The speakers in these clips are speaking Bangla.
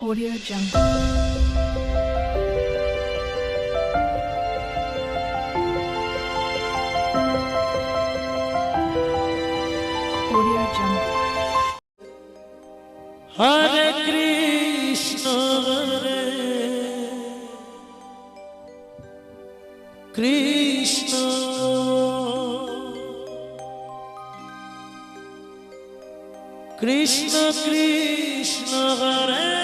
Audio Jungle. Hare Krishna Hare Krishna Krishna Krishna Hare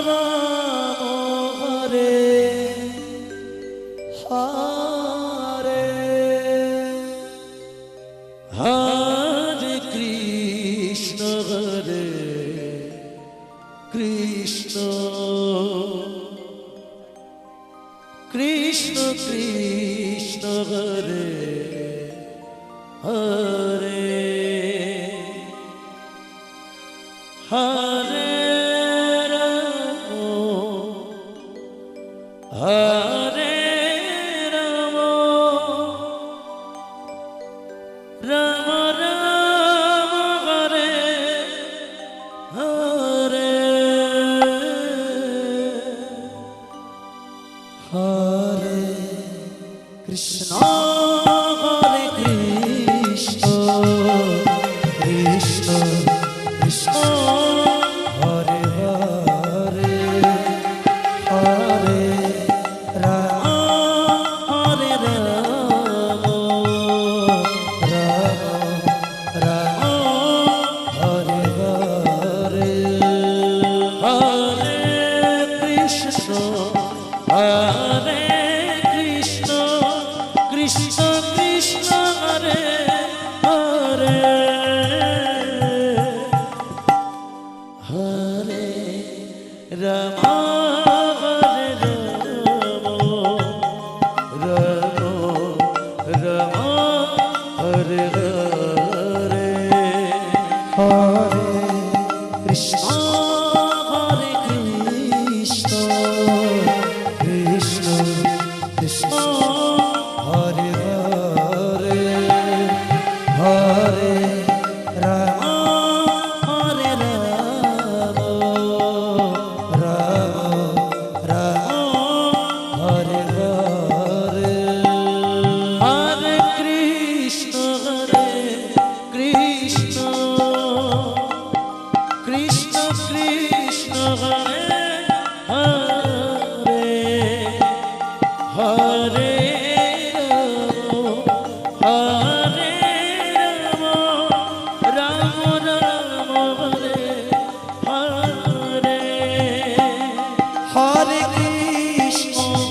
are Hare Rama Krishna.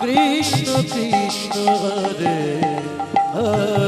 Krishna Krishna Hare Hare.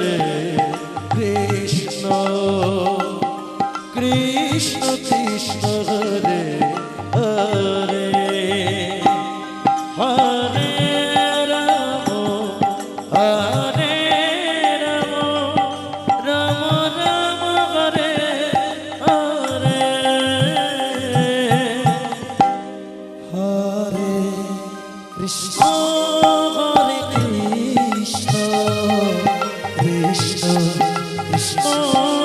রে Oh.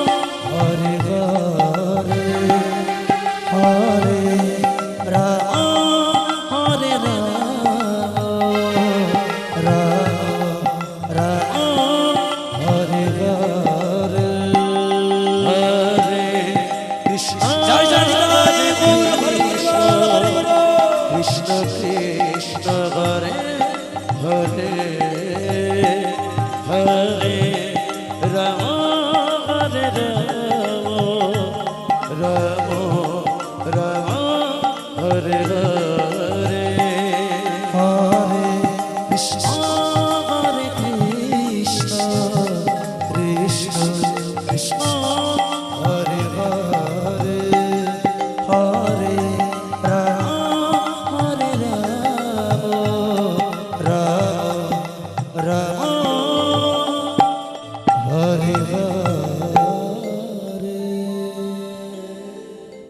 Sarah.